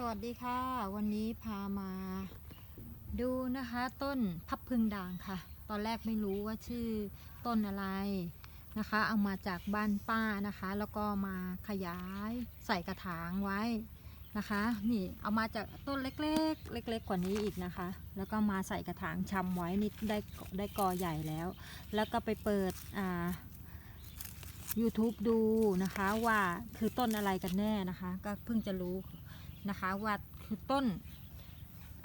สวัสดีค่ะ วันนี้พามาดูนะคะต้นพับพึงด่างค่ะ ตอนแรกไม่รู้ว่าชื่อต้นอะไรนะคะ เอามาจากบ้านป้านะคะ แล้วก็มาขยายใส่กระถางไว้นะคะ นี่เอามาจากต้นเล็กๆ เล็ก ๆ กว่านี้อีกนะคะ แล้วก็มาใส่กระถางชำไว้นี่ได้ได้กอใหญ่แล้ว แล้วก็ไปเปิดอ่า YouTube ดูนะคะว่าคือต้นอะไรกันแน่นะคะ ก็เพิ่งจะรู้ นะคะว่าคือต้น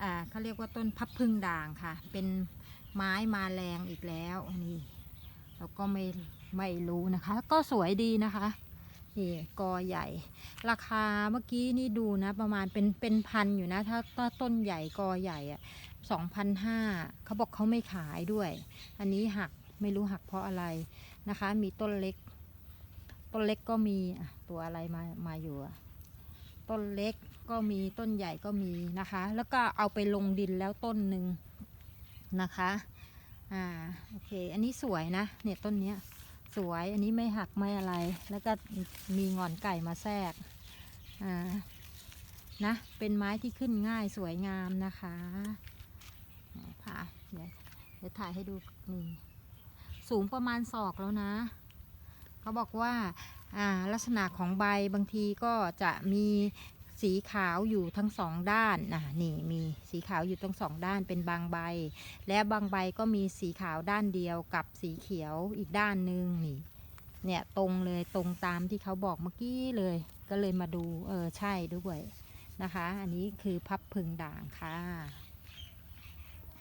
อ่าเขาเรียกว่าต้นพับพึ่งด่างค่ะ เป็นไม้มาแรงอีกแล้วนี่เราก็ไม่ไม่รู้นะคะ ก็สวยดีนะคะนี่กอใหญ่ ราคาเมื่อกี้นี่ดูนะ ประมาณเป็นเป็นพันอยู่นะ ถ้าถ้าต้นใหญ่กอใหญ่อะสองพันห้าเขาบอกเขาไม่ขายด้วย อันนี้หักไม่รู้หักเพราะอะไรนะคะ มีต้นเล็ก ต้นเล็กก็มีตัวอะไรมามาอยู่อะ ต้นเล็กก็มีต้นใหญ่ก็มีนะคะ แล้วก็เอาไปลงดินแล้วต้นหนึ่งนะคะอ่าโอเค อันนี้สวยนะเนี่ยต้นเนี้ยสวยอันนี้ไม่หักไม่อะไร แล้วก็มีงอนไก่มาแทรกอ่านะเป็นไม้ที่ขึ้นง่ายสวยงามนะคะไหนพาเดี๋ยวเดี๋ยวถ่ายให้ดูนี่สูงประมาณศอกแล้วนะ เขาบอกว่า ลักษณะของใบบางทีก็จะมีสีขาวอยู่ทั้งสองด้านนะนี่มีสีขาวอยู่ทั้งสองด้านเป็นบางใบ และบางใบก็มีสีขาวด้านเดียวกับสีเขียวอีกด้านหนึ่งนี่เนี่ยตรงเลยตรงตามที่เขาบอกเมื่อกี้เลย ก็เลยมาดูเออใช่ด้วยนะคะ อันนี้คือพับพึงด่างค่ะ